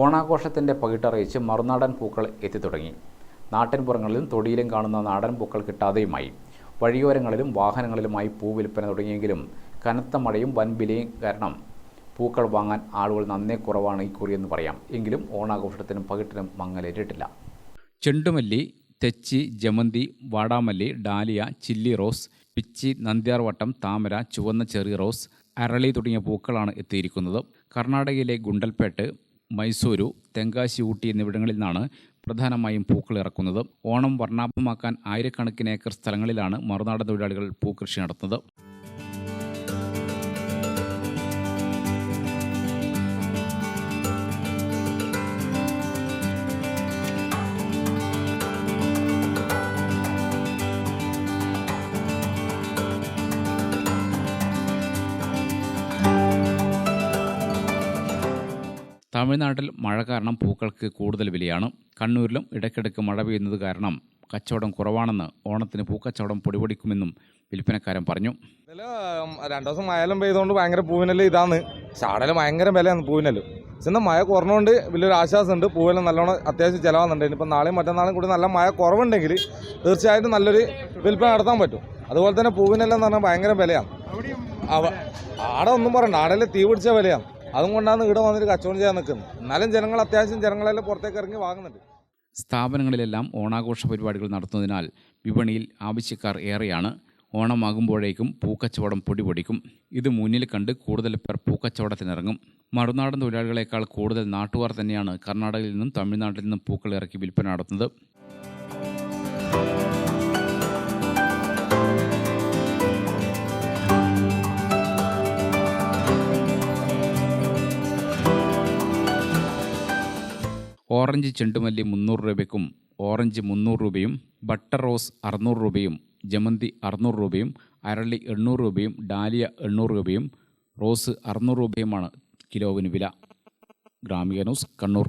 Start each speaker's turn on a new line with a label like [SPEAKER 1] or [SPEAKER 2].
[SPEAKER 1] ഓണാഘോഷത്തിന്റെ പകിട്ടറിയിച്ച് മറുനാടൻ പൂക്കൾ എത്തിത്തുടങ്ങി. നാട്ടിൻപുറങ്ങളിലും തൊടിയിലും കാണുന്ന നാടൻ പൂക്കൾ കിട്ടാതെയുമായി. വഴിയോരങ്ങളിലും വാഹനങ്ങളിലുമായി പൂ വിൽപ്പന തുടങ്ങിയെങ്കിലും കനത്ത മഴയും വൻവിലയും കാരണം പൂക്കൾ വാങ്ങാൻ ആളുകൾ നന്നേ കുറവാണ് ഈ ഇക്കുറിയെന്ന് പറയാം. എങ്കിലും ഓണാഘോഷത്തിനും പകിട്ടിനും മങ്ങലേറ്റിട്ടില്ല ചെണ്ടുമല്ലി തെച്ചി ജമന്തി വാടാമല്ലി ഡാലിയ ചില്ലി റോസ് പിച്ചി നന്ദ്യാർവട്ടം താമര ചുവന്ന ചെറി റോസ് അരളി തുടങ്ങിയ പൂക്കളാണ് എത്തിയിരിക്കുന്നത്. കർണാടകയിലെ ഗുണ്ടൽപേട്ട് മൈസൂരു തെങ്കാശി ഊട്ടി എന്നിവിടങ്ങളിൽ നിന്നാണ് പ്രധാനമായും പൂക്കൾ ഇറക്കുന്നത്. ഓണം വർണാഭമാക്കാൻ ആയിരക്കണക്കിന് ഏക്കർ സ്ഥലങ്ങളിലാണ് മറുനാടൻ തൊഴിലാളികൾ പൂക്കൃഷി നടത്തുന്നത്. തമിഴ്നാട്ടിൽ മഴ കാരണം പൂക്കൾക്ക് കൂടുതൽ വിലയാണ്. കണ്ണൂരിലും ഇടയ്ക്കിടയ്ക്ക് മഴ പെയ്യുന്നത് കാരണം കച്ചവടം കുറവാണെന്ന് ഓണത്തിന് പൂക്കച്ചവടം പൊടിപൊടിക്കുമെന്നും വിൽപ്പനക്കാരൻ പറഞ്ഞു.
[SPEAKER 2] രണ്ടു ദിവസം മഴയിലും പെയ്തുകൊണ്ട് ഭയങ്കര പൂവിനെല്ലാം ഇതാണ്. ചാടൽ ഭയങ്കര വിലയാണ് പൂവിനെല്ലാം ചെന്ന മഴ കുറഞ്ഞുകൊണ്ട് വലിയൊരു ആശ്വാസമുണ്ട്. പൂവെല്ലാം നല്ലോണം അത്യാവശ്യം ചിലവാകുന്നുണ്ട്. ഇനിയിപ്പോൾ നാളെയും മറ്റന്നാളും കൂടി നല്ല മഴ കുറവുണ്ടെങ്കിൽ തീർച്ചയായിട്ടും നല്ലൊരു വിൽപ്പന നടത്താൻ പറ്റും. അതുപോലെ തന്നെ പൂവിനെല്ലാം എന്ന് പറഞ്ഞാൽ ഭയങ്കര വിലയാണ്. ആടെ ഒന്നും പറയണ്ട. ആടെല്ലാം തീ പിടിച്ച വിലയാണ്. അതും കൊണ്ടാണ് ഇവിടെ വന്നിട്ട് കച്ചവടം ചെയ്യാൻ നിൽക്കുന്നത്. എന്നാലും ജനങ്ങൾ അത്യാവശ്യം ജനങ്ങളെല്ലാം പുറത്തേക്ക് ഇറങ്ങി വാങ്ങുന്നുണ്ട്.
[SPEAKER 1] സ്ഥാപനങ്ങളിലെല്ലാം ഓണാഘോഷ പരിപാടികൾ നടത്തുന്നതിനാൽ വിപണിയിൽ ആവശ്യക്കാർ ഏറെയാണ്. ഓണമാകുമ്പോഴേക്കും പൂക്കച്ചവടം പൊടിപൊടിക്കും. ഇത് മുന്നിൽ കണ്ട് കൂടുതൽ പേർ പൂക്കച്ചവടത്തിനിറങ്ങും. മറുനാടൻ തൊഴിലാളികളെക്കാൾ കൂടുതൽ നാട്ടുകാർ തന്നെയാണ് കർണാടകയിൽ നിന്നും തമിഴ്നാട്ടിൽ നിന്നും പൂക്കൾ ഇറക്കി വിൽപ്പന നടത്തുന്നത്. ഓറഞ്ച് ചെണ്ടുമല്ലി മുന്നൂറ് രൂപയ്ക്കും ഓറഞ്ച് മുന്നൂറ് രൂപയും ബട്ടർ റോസ് അറുന്നൂറ് രൂപയും ജമന്തി അറുന്നൂറ് രൂപയും അരളി എണ്ണൂറ് രൂപയും ഡാലിയ എണ്ണൂറ് രൂപയും റോസ് അറുന്നൂറ് രൂപയുമാണ് കിലോവിന് വില. ഗ്രാമിക ന്യൂസ് കണ്ണൂർ.